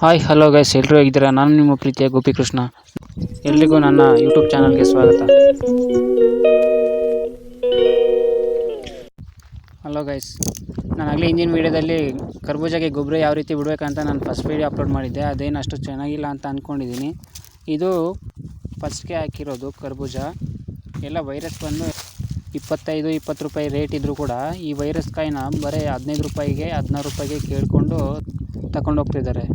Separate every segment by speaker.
Speaker 1: Hi, hello guys ಎಲ್ಲರೂ ಹೇಗಿದ್ದೀರಾ? ನಾನು ನಿಮ್ಮ ಪ್ರೀತಿಯ ಗೋಪಿಕೃಷ್ಣ. ಎಲ್ರಿಗೂ ನನ್ನ ಯೂಟ್ಯೂಬ್ ಚಾನಲ್ಗೆ ಸ್ವಾಗತ. ಹಲೋ ಗೈಸ್, ನಾನು ಆಗಲೇ ಹಿಂದಿನ ವೀಡಿಯೋದಲ್ಲಿ ಕರ್ಬೂಜಾಗೆ ಗೊಬ್ಬರ ಯಾವ ರೀತಿ ಬಿಡಬೇಕಂತ ನಾನು ಫಸ್ಟ್ ವೀಡಿಯೋ ಅಪ್ಲೋಡ್ ಮಾಡಿದ್ದೆ. ಅದೇನು ಅಷ್ಟು ಚೆನ್ನಾಗಿಲ್ಲ ಅಂತ ಅಂದ್ಕೊಂಡಿದ್ದೀನಿ ಇದು ಫಸ್ಟ್ಗೆ ಹಾಕಿರೋದು ಕರ್ಬೂಜ. ಎಲ್ಲ ವೈರಸ್ ಬಂದು ಇಪ್ಪತ್ತೈದು, ಇಪ್ಪತ್ತು ರೂಪಾಯಿ ರೇಟ್ ಇದ್ದರೂ ಕೂಡ ಈ ವೈರಸ್ ಕಾಯಿನ ಬರೀ ಹದಿನೈದು ರೂಪಾಯಿಗೆ, ಹದಿನಾರು ರೂಪಾಯಿಗೆ ಕೇಳಿಕೊಂಡು ತಗೊಂಡು ಹೋಗ್ತಿದ್ದಾರೆ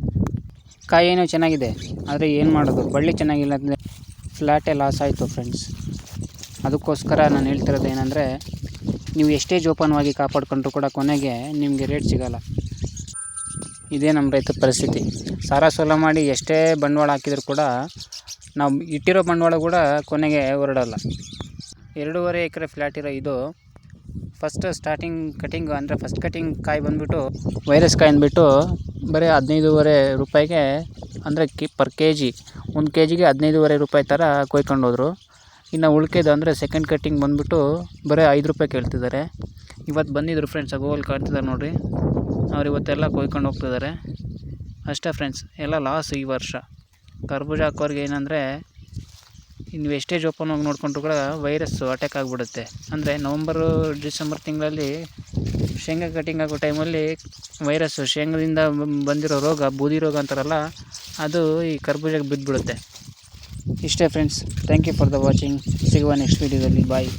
Speaker 1: ಕಾಯಿ ಏನೋ ಚೆನ್ನಾಗಿದೆ, ಆದರೆ ಏನು ಮಾಡೋದು? ಬಳ್ಳಿ ಚೆನ್ನಾಗಿಲ್ಲ ಅಂದರೆ ಫ್ಲ್ಯಾಟೇ ಲಾಸ್ ಆಯಿತು ಫ್ರೆಂಡ್ಸ್ ಅದಕ್ಕೋಸ್ಕರ ನಾನು ಹೇಳ್ತಿರೋದು ಏನಂದರೆ, ನೀವು ಎಷ್ಟೇ ಜೋಪಾನವಾಗಿ ಕಾಪಾಡ್ಕೊಂಡ್ರು ಕೂಡ ಕೊನೆಗೆ ನಿಮಗೆ ರೇಟ್ ಸಿಗಲ್ಲ. ಇದೇ ನಮ್ಮ ರೈತ ಪರಿಸ್ಥಿತಿ. ಸಾರ ಸೋಲ ಮಾಡಿ ಎಷ್ಟೇ ಬಂಡವಾಳ ಹಾಕಿದರೂ ಕೂಡ ನಾವು ಇಟ್ಟಿರೋ ಬಂಡವಾಳ ಕೂಡ ಕೊನೆಗೆ ಹೊರಡೋಲ್ಲ. ಎರಡೂವರೆ ಎಕರೆ ಫ್ಲ್ಯಾಟ್ ಇರೋ ಇದು ಫಸ್ಟ್ ಸ್ಟಾರ್ಟಿಂಗ್ ಕಟಿಂಗ್ ಅಂದರೆ ಫಸ್ಟ್ ಕಟಿಂಗ್ ಕಾಯಿ ಬಂದುಬಿಟ್ಟು ವೈರಸ್ ಕಾಯಿ ಅಂದ್ಬಿಟ್ಟು ಬರೀ ಹದಿನೈದೂವರೆ ರೂಪಾಯಿಗೆ, ಅಂದರೆ ಕಿ ಪರ್ ಕೆ ಜಿ ಒಂದು ಕೆ ಜಿಗೆ ಹದಿನೈದೂವರೆ ರೂಪಾಯಿ ಥರ ಕೊಯ್ಕೊಂಡು ಹೋದರು ಇನ್ನು ಉಳ್ಕೆದು ಅಂದರೆ ಸೆಕೆಂಡ್ ಕಟ್ಟಿಂಗ್ ಬಂದುಬಿಟ್ಟು ಬರೀ ಐದು ರೂಪಾಯಿ ಕೇಳ್ತಿದ್ದಾರೆ. ಇವತ್ತು ಬಂದಿದ್ದರು ಫ್ರೆಂಡ್ಸ್ ಗೋಲ್ ಕಾಣ್ತಿದ್ದಾರೆ ನೋಡಿರಿ. ಅವ್ರು ಇವತ್ತೆಲ್ಲ ಕೊಯ್ಕೊಂಡು ಹೋಗ್ತಿದ್ದಾರೆ. ಅಷ್ಟೇ ಫ್ರೆಂಡ್ಸ್ ಎಲ್ಲ ಲಾಸ್ ಈ ವರ್ಷ. ಕರ್ಬೂಜ ಹಾಕೋರಿಗೆ ಏನಂದರೆ ಇನ್ನು ವೆಸ್ಟೇಜ್ ಓಪನ್ ಆಗಿ ನೋಡಿಕೊಂಡ್ರು ಕೂಡ ವೈರಸ್ಸು ಅಟ್ಯಾಕ್ ಆಗಿಬಿಡುತ್ತೆ. ಅಂದರೆ ನವಂಬರು ಡಿಸೆಂಬರ್ ತಿಂಗಳಲ್ಲಿ ಶೇಂಗಾ ಕಟಿಂಗ್ ಆಗೋ ಟೈಮಲ್ಲಿ ವೈರಸ್ಸು ಶೇಂಗಾದಿಂದ ಬಂದಿರೋ ರೋಗ, ಬೂದಿ ರೋಗ ಅಂತಾರಲ್ಲ, ಅದು ಈ ಕರ್ಬೂಜಕ್ಕೆ ಬಿದ್ದುಬಿಡುತ್ತೆ ಇಷ್ಟೇ friends thank you for the watching ಸಿಗುವ ನೆಕ್ಸ್ಟ್ ವೀಡಿಯೋದಲ್ಲಿ ಬಾಯ್